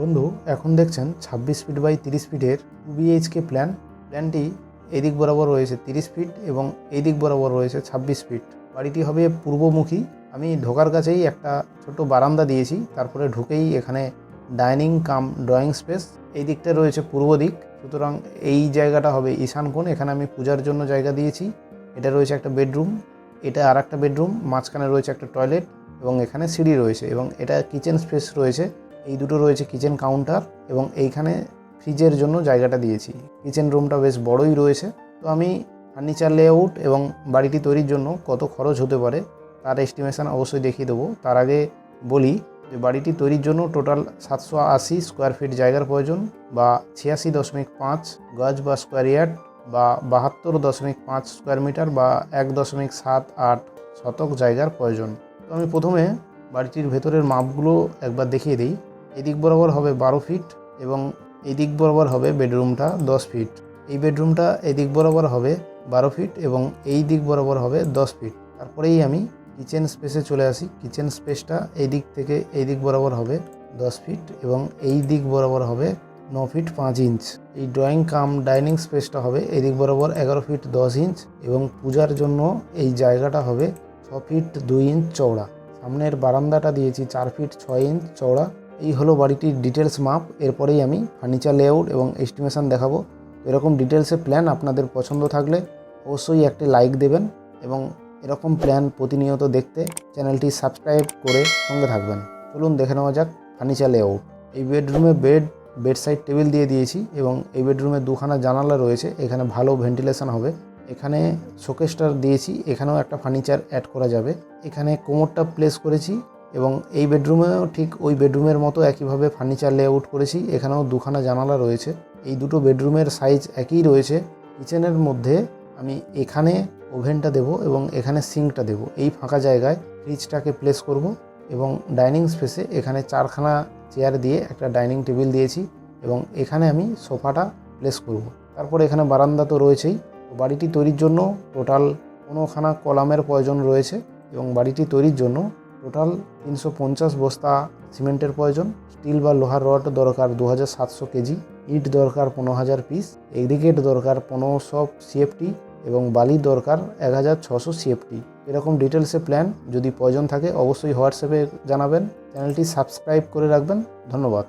বন্ধু, এখন দেখছেন ছাব্বিশ ফিট বাই তিরিশ ফিটের টু বিএইচকে প্ল্যান প্ল্যানটি এদিক বরাবর রয়েছে তিরিশ ফিট এবং এই দিক বরাবর রয়েছে ছাব্বিশ ফিট বাড়িটি হবে পূর্বমুখী। আমি ঢোকার কাছেই একটা ছোট বারান্দা দিয়েছি, তারপরে ঢুকেই এখানে ডাইনিং কাম ড্রয়িং স্পেস এই দিকটা রয়েছে পূর্ব দিক। সুতরাং এই জায়গাটা হবে ঈশান কোণ, এখানে আমি পূজার জন্য জায়গা দিয়েছি। এটা রয়েছে একটা বেডরুম এটা আর একটা বেডরুম মাঝখানে রয়েছে একটা টয়লেট এবং এখানে সিঁড়ি রয়েছে এবং এটা কিচেন স্পেস রয়েছে। এই দুটো রয়েছে কিচেন কাউন্টার এবং এইখানে ফ্রিজের জন্য জায়গাটা দিয়েছি। কিচেন রুমটা বেশ বড়ই রয়েছে। তো আমি ফার্নিচার লেআউট এবং বাড়িটি তৈরির জন্য কত খরচ হতে পারে তার এস্টিমেশন অবশ্যই দেখিয়ে দেবো। তার আগে বলি যে বাড়িটি তৈরির জন্য টোটাল সাতশো আশি স্কোয়ার ফিট জায়গার প্রয়োজন বা ছিয়াশি দশমিক পাঁচ গজ বা স্কোয়ার ইয়ার্ড বা বাহাত্তর দশমিক পাঁচ স্কোয়ার মিটার বা এক দশমিক সাত আট শতক জায়গার প্রয়োজন। তো আমি প্রথমে বাড়িটির ভেতরের মাপগুলো একবার দেখিয়ে দিই। এদিক বরাবর হবে বারো ফিট এবং এদিক বরাবর হবে বেডরুমটা দশ ফিট। এই বেডরুমটা এদিক বরাবর হবে বারো ফিট এবং এই দিক বরাবর হবে দশ ফিট। তারপরেই আমি কিচেন স্পেসে চলে আসি। কিচেন স্পেসটা এই দিক থেকে এই দিক বরাবর হবে দশ ফিট এবং এই দিক বরাবর হবে ন ফিট পাঁচ ইঞ্চ। এই ড্রয়িং কাম ডাইনিং স্পেসটা হবে এদিক বরাবর এগারো ফিট দশ ইঞ্চ এবং পূজার জন্য এই জায়গাটা হবে ছ ফিট দুই ইঞ্চ চওড়া। সামনের বারান্দাটা দিয়েছি চার ফিট ছয় ইঞ্চ চওড়া। এই হলো বাড়িটির ডিটেলস মাপ এরপরেই আমি ফার্নিচার লেআউট এবং এস্টিমেশন দেখাবো। এরকম ডিটেলসে প্ল্যান আপনাদের পছন্দ থাকলে অবশ্যই একটি লাইক দেবেন এবং এরকম প্ল্যান প্রতিনিয়ত দেখতে চ্যানেলটি সাবস্ক্রাইব করে সঙ্গে থাকবেন। চলুন দেখে নেওয়া যাক ফার্নিচার লেআউট এই বেডরুমে বেড বেড সাইড টেবিল দিয়ে দিয়েছি এবং এই বেডরুমে দুখানা জানালা রয়েছে, এখানে ভালো ভেন্টিলেশন হবে। এখানে শোকেসটার দিয়েছি, এখানেও একটা ফার্নিচার অ্যাড করা যাবে। এখানে কোমরটা প্লেস করেছি এবং এই বেডরুমেও ঠিক ওই বেডরুমের মতো একইভাবে ফার্নিচার লেআউট করেছি। এখানেও দুখানা জানালা রয়েছে। এই দুটো বেডরুমের সাইজ একই রয়েছে। কিচেনের মধ্যে আমি এখানে ওভেনটা দেব এবং এখানে সিঙ্কটা দেব। এই ফাঁকা জায়গায় ফ্রিজটাকে প্লেস করব এবং ডাইনিং স্পেসে এখানে চারখানা চেয়ার দিয়ে একটা ডাইনিং টেবিল দিয়েছি এবং এখানে আমি সোফাটা প্লেস করব। তারপর এখানে বারান্দা তো রয়েছেই। বাড়িটি তৈরির জন্য টোটাল কোনোখানা কলামের প্রয়োজন রয়েছে এবং বাড়িটি তৈরির জন্য টোটাল তিনশো পঞ্চাশ বস্তা সিমেন্টের প্রয়োজন, স্টিল বা লোহার রড দরকার দু হাজার সাতশো কেজি, ইট দরকার পনেরো হাজার পিস এগ্রিগেট দরকার পনেরোশো সিএফটি এবং বালি দরকার এক হাজার ছশো সিএফটি এরকম ডিটেলসে প্ল্যান যদি প্রয়োজন থাকে অবশ্যই হোয়াটসঅ্যাপে জানাবেন। চ্যানেলটি সাবস্ক্রাইব করে রাখবেন। ধন্যবাদ।